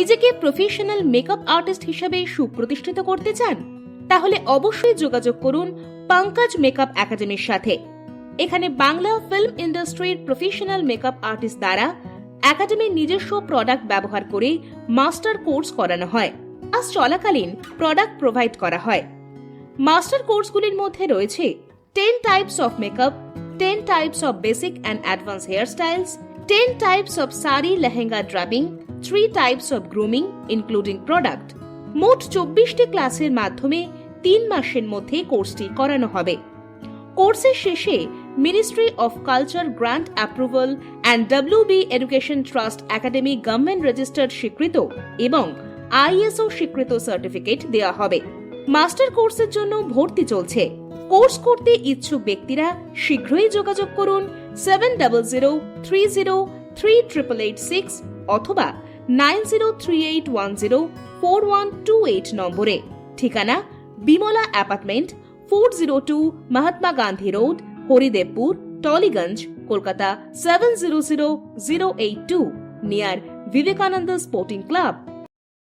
নিজেকে professional makeup artist হিসেবে সুপ্রতিষ্ঠিত করতে চান? তাহলে অবশ্যই যোগাযোগ করুন পঙ্কজ মেকআপ একাডেমির সাথে। এখানে বাংলা ফিল্ম ইন্ডাস্ট্রির প্রফেশনাল মেকআপ আর্টিস্ট দ্বারা একাডেমির নিজস্ব প্রোডাক্ট ব্যবহার করে মাস্টার কোর্স করানো হয়। আজ চলাকালীন প্রোডাক্ট প্রোভাইড করা হয়। মাস্টার কোর্সগুলির মধ্যে রয়েছে ten types of makeup ten types of basic and advance hair styles ten types of sari lehenga draping three types of grooming including product মোট চব্বিশটি ক্লাসের মাধ্যমে তিন মাসের মধ্যে কোর্সটি করানো হবে। কোর্সের শেষে ministry of culture grant approval and WB education trust academy government registered স্বীকৃত এবং আইএসও স্বীকৃত সার্টিফিকেট দেওয়া হবে। মাস্টার কোর্সের জন্য ভর্তি চলছে। কোর্স করতে ইচ্ছুক ব্যক্তিরা শীঘ্রই যোগাযোগ করুন seven double zero three zero three triple eight six অথবা nine zero three eight one zero four one two eight নম্বরে। ঠিকানা, Bimala apartment, four zero two Mahatma Gandhi road, Haridevpur, Tollygunge, Kolkata, seven zero zero zero eight two, near Vivekananda sporting club.